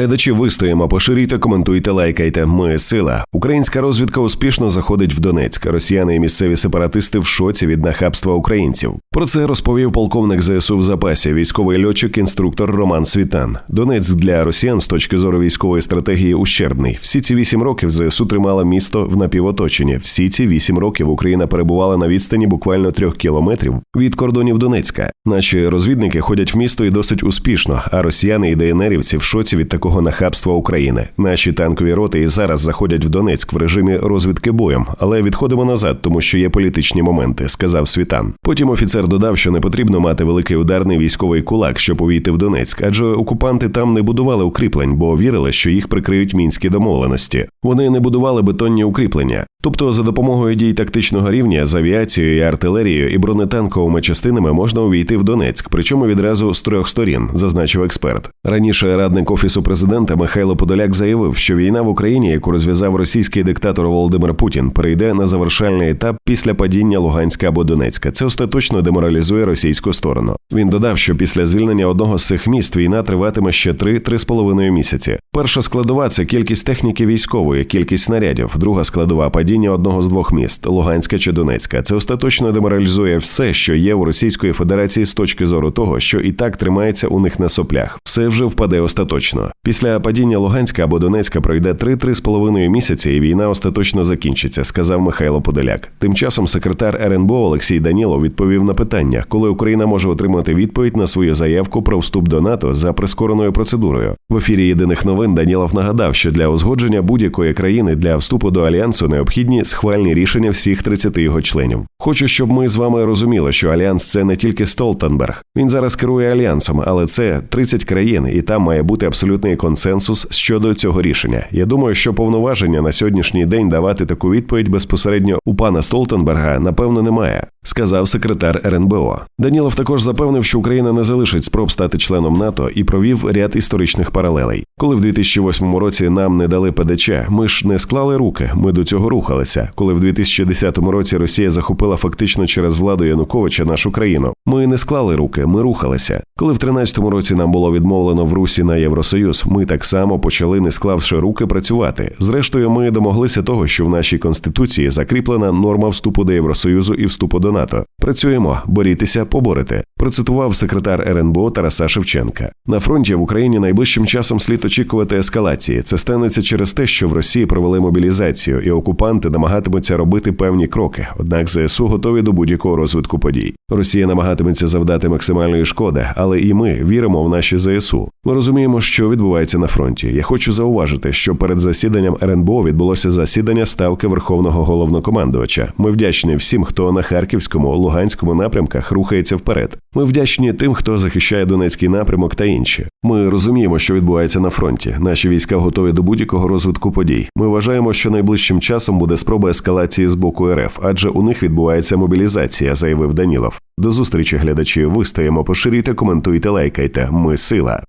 глядачі, вистоїмо, поширюйте, коментуйте, лайкайте. Ми сила. Українська розвідка успішно заходить в Донецьк. Росіяни і місцеві сепаратисти в шоці від нахабства українців. Про це розповів полковник ЗСУ в запасі, військовий льотчик, інструктор Роман Світан. Донецьк для росіян з точки зору військової стратегії ущербний. Всі ці вісім років ЗСУ тримала місто в напівоточенні. Всі ці вісім років Україна перебувала на відстані буквально трьох кілометрів від кордонів Донецька. Наші розвідники ходять в місто і досить успішно. А росіяни і ДНРівці в шоці від такого нахабства України. Наші танкові роти і зараз заходять в Донецьк в режимі розвідки боєм, але відходимо назад, тому що є політичні моменти, сказав Світан. Потім офіцер додав, що не потрібно мати великий ударний військовий кулак, щоб увійти в Донецьк, адже окупанти там не будували укріплень, бо вірили, що їх прикриють мінські домовленості. Вони не будували бетонні укріплення. Тобто, за допомогою дій тактичного рівня з авіацією, і артилерією і бронетанковими частинами можна увійти в Донецьк, причому відразу з трьох сторін, зазначив експерт. Раніше радник офісу президента Михайло Подоляк заявив, що війна в Україні, яку розв'язав російський диктатор Володимир Путін, перейде на завершальний етап після падіння Луганська або Донецька. Це остаточно деморалізує російську сторону. Він додав, що після звільнення одного з цих міст війна триватиме ще 3-3,5 місяці. Перша складова це кількість техніки військової, кількість снарядів. Друга складова падіння одного з двох міст Луганська чи Донецька. Це остаточно деморалізує все, що є у Російської Федерації з точки зору того, що і так тримається у них на соплях. Все вже впаде остаточно. Після падіння Луганська або Донецька пройде 3-3,5 місяці, і війна остаточно закінчиться, сказав Михайло Подоляк. Тим часом секретар РНБО Олексій Данілов відповів на питання, коли Україна може отримати відповідь на свою заявку про вступ до НАТО за прискореною процедурою. В ефірі єдиних новин Данілов нагадав, що для узгодження будь-якої країни для вступу до альянсу необхідні схвальні рішення всіх 30 його членів. Хочу, щоб ми з вами розуміли, що альянс це не тільки Столтенберг. Він зараз керує альянсом, але це 30 країн, і там має бути абсолютний консенсус щодо цього рішення. Я думаю, що повноваження на сьогоднішній день давати таку відповідь безпосередньо у пана Столтенберга напевно немає. Сказав секретар РНБО. Данілов також запевнив, що Україна не залишить спроб стати членом НАТО і провів ряд історичних паралелей. Коли в 2008 році нам не дали ПДЧ, ми ж не склали руки. Ми до цього рухалися. Коли в 2010 році Росія захопила фактично через владу Януковича нашу країну, ми не склали руки, ми рухалися. Коли в 2013 році нам було відмовлено в Русі на Євросоюз, ми так само почали, не склавши руки, працювати. Зрештою, ми домоглися того, що в нашій конституції закріплена норма вступу до Євросоюзу і вступу до НАТО. Працюємо, борітеся, поборете. Процитував секретар РНБО Тараса Шевченка. На фронті в Україні найближчим часом слід очікувати ескалації. Це станеться через те, що в Росії провели мобілізацію, і окупанти намагатимуться робити певні кроки. Однак ЗСУ готові до будь-якого розвитку подій. Росія намагатиметься завдати максимальної шкоди, але і ми віримо в наші ЗСУ. Ми розуміємо, що відбувається на фронті. Я хочу зауважити, що перед засіданням РНБО відбулося засідання ставки Верховного головнокомандувача. Ми вдячні всім, хто на харківському, луганському напрямках рухається вперед. Ми вдячні тим, хто захищає Донецький напрямок та інші. Ми розуміємо, що відбувається на фронті. Наші війська готові до будь-якого розвитку подій. Ми вважаємо, що найближчим часом буде спроба ескалації з боку РФ, адже у них відбувається мобілізація, заявив Данілов. До зустрічі, глядачі. Вистоїмо, поширюйте, коментуйте, лайкайте. Ми сила.